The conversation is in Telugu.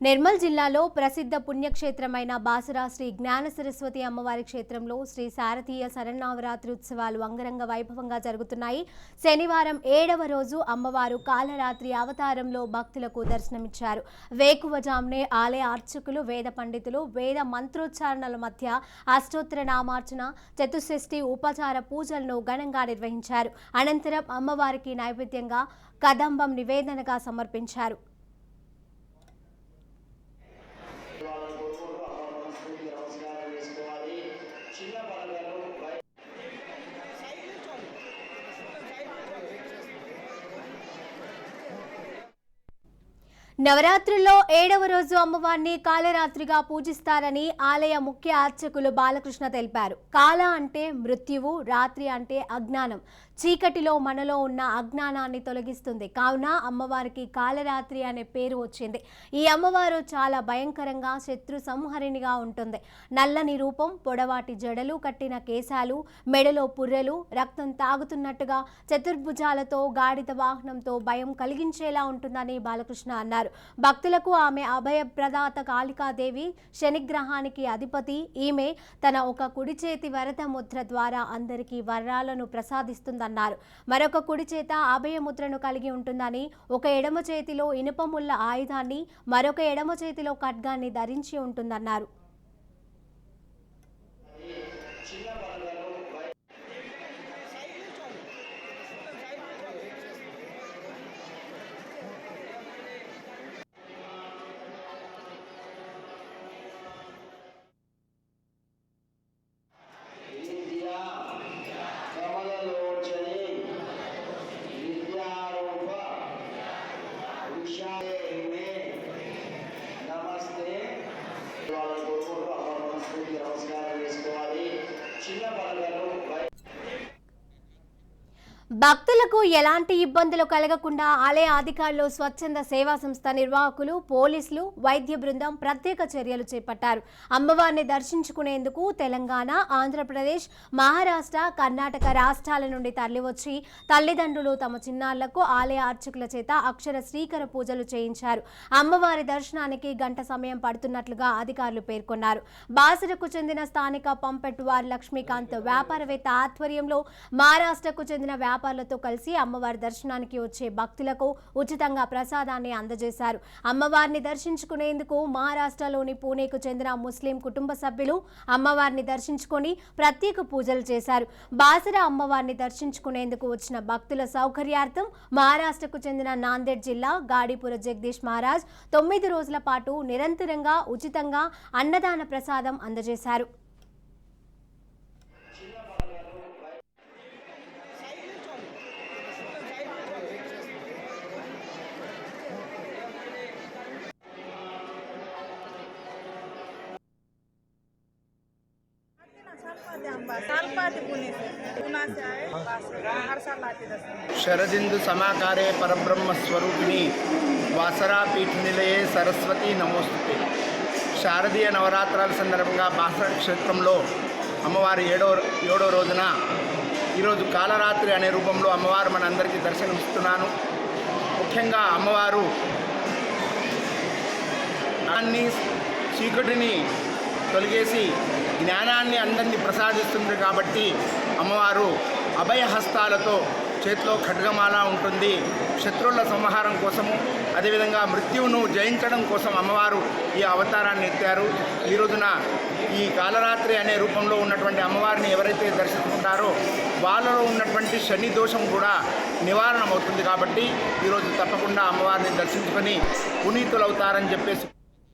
నిర్మల్ జిల్లాలో ప్రసిద్ధ పుణ్యక్షేత్రమైన బాసరా శ్రీ జ్ఞాన సరస్వతి అమ్మవారి క్షేత్రంలో శ్రీ శారదీయ శరన్నవరాత్రి ఉత్సవాలు అంగరంగ వైభవంగా జరుగుతున్నాయి. శనివారం ఏడవ రోజు అమ్మవారు కాలరాత్రి అవతారంలో భక్తులకు దర్శనమిచ్చారు. వేకువజామునే ఆలయ అర్చకులు వేద పండితులు వేద మంత్రోచ్చారణల మధ్య అష్టోత్తర నామార్చన చతుషష్ఠి ఉపచార పూజలను ఘనంగా నిర్వహించారు. అనంతరం అమ్మవారికి నైవేద్యంగా కదంబం నివేదనగా సమర్పించారు. నవరాత్రుల్లో ఏడవ రోజు అమ్మవారిని కాలరాత్రిగా పూజిస్తారని ఆలయ ముఖ్య అర్చకులు బాలకృష్ణ తెలిపారు. కాల అంటే మృత్యువు రాత్రి అంటే అజ్ఞానం. చీకటిలో మనలో ఉన్న అజ్ఞానాన్ని తొలగిస్తుంది. కావున అమ్మవారికి కాలరాత్రి అనే పేరు వచ్చింది. ఈ అమ్మవారు చాలా భయంకరంగా శత్రు సంహరిణిగా ఉంటుంది. నల్లని రూపం పొడవాటి జడలు కట్టిన కేశాలు మెడలో పుర్రెలు రక్తం తాగుతున్నట్టుగా చతుర్భుజాలతో గాడిద వాహనంతో భయం కలిగించేలా ఉంటుందని బాలకృష్ణ అన్నారు. భక్తులకు ఆమె అభయ ప్రదాత కాళికాదేవి శనిగ్రహానికి అధిపతి. ఈమె తన ఒక కుడి చేతి వరద ముద్ర ద్వారా అందరికీ వరాలను ప్రసాదిస్తుందన్నారు. మరొక కుడి చేత అభయముద్రను కలిగి ఉంటుందని ఒక ఎడమ చేతిలో ఇనుపముల్ల ఆయుధాన్ని మరొక ఎడమ చేతిలో ఖడ్గాన్ని ధరించి ఉంటుందన్నారు. భక్తులకు ఎలాంటి ఇబ్బందులు కలగకుండా ఆలయ అధికారులు స్వచ్ఛంద సేవా సంస్థ నిర్వాహకులు పోలీసులు వైద్య బృందం ప్రత్యేక చర్యలు చేపట్టారు. అమ్మవారిని దర్శించుకునేందుకు తెలంగాణ ఆంధ్రప్రదేశ్ మహారాష్ట్ర కర్ణాటక రాష్ట్రాల నుండి తరలివచ్చి తల్లిదండ్రులు తమ చిన్నారులకు ఆలయ అర్చకుల చేత అక్షర శ్రీకర పూజలు చేయించారు. అమ్మవారి దర్శనానికి గంట సమయం పడుతున్నట్లుగా అధికారులు పేర్కొన్నారు. బాసరకు చెందిన స్థానిక పంపెట్టువారి లక్ష్మీకాంత్ వ్యాపారవేత్త ఆధ్వర్యంలో మహారాష్ట్రకు చెందిన వ్యాపారులతో కలిసి అమ్మవారి దర్శనానికి వచ్చే భక్తులకు ఉచితంగా ప్రసాదాన్ని అందజేశారు. అమ్మవారిని దర్శించుకునేందుకు మహారాష్ట్రలోని పూణేకు చెందిన ముస్లిం కుటుంబ సభ్యులు అమ్మవారిని దర్శించుకొని ప్రత్యేక పూజలు చేశారు. బాసర అమ్మవారిని దర్శించుకునేందుకు వచ్చిన భక్తుల సౌకర్యార్థం మహారాష్ట్రకు చెందిన నాందేడ్ జిల్లా గాడిపుర జగదీష్ మహారాజ్ తొమ్మిది రోజుల పాటు నిరంతరంగా ఉచితంగా అన్నదాన ప్రసాదం అందజేశారు. పరబ్రహ్మ స్వరూపిణి వాసరా పీఠ నిలయే సరస్వతి నమోస్తుతే. శారదీయ నవరాత్రాల సందర్భంగా బాసర క్షేత్రంలో అమ్మవారి ఏడో ఏడో రోజున ఈరోజు కాలరాత్రి అనే రూపంలో అమ్మవారు మనందరికీ దర్శనమిస్తున్నాను. ముఖ్యంగా అమ్మవారు అన్ని చీకటిని తొలగేసి జ్ఞానాన్ని అందరినీ ప్రసాదిస్తుంది కాబట్టి అమ్మవారు అభయహస్తాలతో చేతిలో ఖడ్గమాల ఉంటుంది. శత్రువుల సంహారం కోసము అదేవిధంగా మృత్యువును జయించడం కోసం అమ్మవారు ఈ అవతారాన్ని ఎత్తారు. ఈ రోజున ఈ కాలరాత్రి అనే రూపంలో ఉన్నటువంటి అమ్మవారిని ఎవరైతే దర్శించుకుంటారో వాళ్ళలో ఉన్నటువంటి శని దోషం కూడా నివారణ అవుతుంది కాబట్టి ఈరోజు తప్పకుండా అమ్మవారిని దర్శించుకొని పునీతులవుతారని చెప్పేసి